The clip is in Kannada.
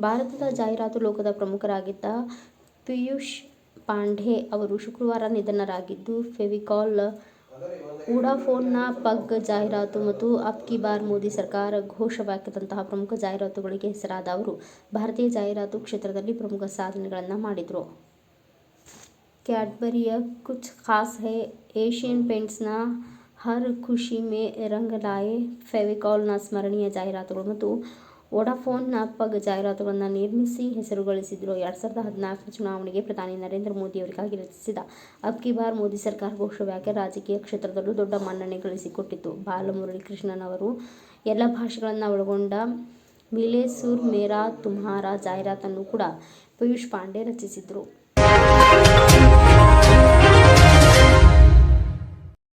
ಭಾರತದ ಜಾಹೀರಾತು ಲೋಕದ ಪ್ರಮುಖರಾಗಿದ್ದ ಪಿಯೂಷ್ ಪಾಂಡೆ ಅವರು ಶುಕ್ರವಾರ ನಿಧನರಾಗಿದ್ದು, ಫೆವಿಕಾಲ್, ವೊಡಾಫೋನ್ನ ಪಗ್ ಜಾಹೀರಾತು ಮತ್ತು ಅಬ್ ಕಿ ಬಾರ್ ಮೋದಿ ಸರ್ಕಾರ ಘೋಷವಾಕ್ಯದಂತಹ ಪ್ರಮುಖ ಜಾಹೀರಾತುಗಳಿಗೆ ಹೆಸರಾದ ಅವರು, ಭಾರತೀಯ ಜಾಹೀರಾತು ಕ್ಷೇತ್ರದಲ್ಲಿ ಪ್ರಮುಖ ಸಾಧನೆಗಳನ್ನು ಮಾಡಿದರು. ಕ್ಯಾಡ್ಬರಿಯ ಕುಚ್ ಖಾಸ್ ಹೈ, ಏಷ್ಯನ್ ಪೇಂಟ್ಸ್ನ ಹರ್ ಖುಷಿ ಮೇ ರಂಗ್ ಲಾಯೇ, ಫೆವಿಕಾಲ್ನ ಸ್ಮರಣೀಯ ಜಾಹೀರಾತುಗಳು ಮತ್ತು ವೊಡಾಫೋನ್ನ ಪಗ್ ಜಾಹೀರಾತುಗಳನ್ನು ನಿರ್ಮಿಸಿ ಹೆಸರು ಗಳಿಸಿದ್ರು. ಎರಡು ಸಾವಿರದ ಹದಿನಾಲ್ಕರ ಚುನಾವಣೆಗೆ ಪ್ರಧಾನಿ ನರೇಂದ್ರ ಮೋದಿಯವರಿಗಾಗಿ ರಚಿಸಿದ ಅಬ್ ಕಿ ಬಾರ್ ಮೋದಿ ಸರ್ಕಾರ ಘೋಷವಾಕ್ಯ ರಾಜಕೀಯ ಕ್ಷೇತ್ರದಲ್ಲೂ ದೊಡ್ಡ ಮನ್ನಣೆ ಗಳಿಸಿಕೊಟ್ಟಿತು. ಬಾಲಮುರಳಿಕೃಷ್ಣನ್ ಅವರು ಎಲ್ಲ ಭಾಷೆಗಳನ್ನು ಒಳಗೊಂಡ ಮಿಲೆ ಸುರ್ ಮೇರಾ ತುಮ್ಹಾರಾ ಜಾಹೀರಾತನ್ನು ಕೂಡ ಪಿಯೂಷ್ ಪಾಂಡೆ ರಚಿಸಿದ್ರು.